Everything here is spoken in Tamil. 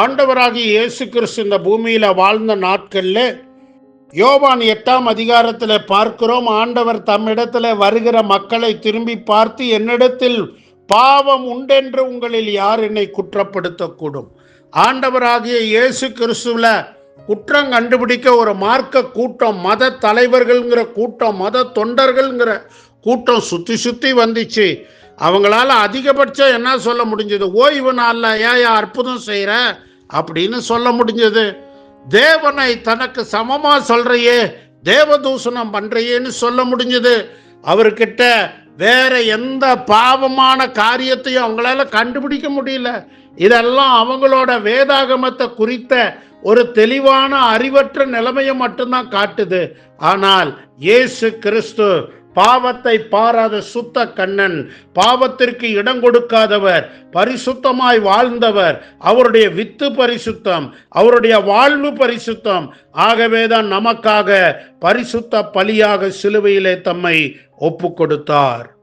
ஆண்டவராகிய இயேசு கிறிஸ்து இந்த பூமியில் வாழ்ந்த நாட்களில் யோவான் எட்டாம் அதிகாரத்தில் பார்க்கிறோம். ஆண்டவர் தம்மிடத்தில் வருகிற மக்களை திரும்பி பார்த்து என்னிடத்தில் பாவம் உண்டென்று உங்களில் யார் என்னை குற்றப்படுத்தக்கூடும்? ஆண்டவராகிய இயேசு கிறிஸ்துவில் குற்றம் கண்டுபிடிக்க ஒரு மார்க்க கூட்டம் மத தலைவர்கள்ங்கிற கூட்டம் மத தொண்டர்கள்ங்கிற கூட்டம் சுற்றி சுற்றி வந்துச்சு. அவங்களால அதிகபட்சம் என்ன சொல்ல முடிஞ்சது? ஓய்வு நாளில் ஏன் அற்புதம் செய்கிற அப்படின்னு சொல்ல முடிஞ்சது. தேவனை தனக்கு சமமாக சொல்றையே தேவதூஷணம் பண்ணுறையேன்னு சொல்ல முடிஞ்சது. அவர்கிட்ட வேற எந்த பாவமான காரியத்தையும் அவங்களால கண்டுபிடிக்க முடியல. இதெல்லாம் அவங்களோட வேதாகமத்தை குறித்த ஒரு தெளிவான அறிவற்ற நிலைமையை மட்டும்தான் காட்டுது. ஆனால் இயேசு கிறிஸ்து பாவத்தை பாராத சுத்த கண்ணன் பாவத்திற்கு இடம் கொடுக்காதவர் பரிசுத்தமாய் வாழ்ந்தவர் அவருடைய வித்து பரிசுத்தம் அவருடைய வாழ்வு பரிசுத்தம். ஆகவேதான் நமக்காக பரிசுத்த பலியாக சிலுவையிலே தம்மை ஒப்பு கொடுத்தார்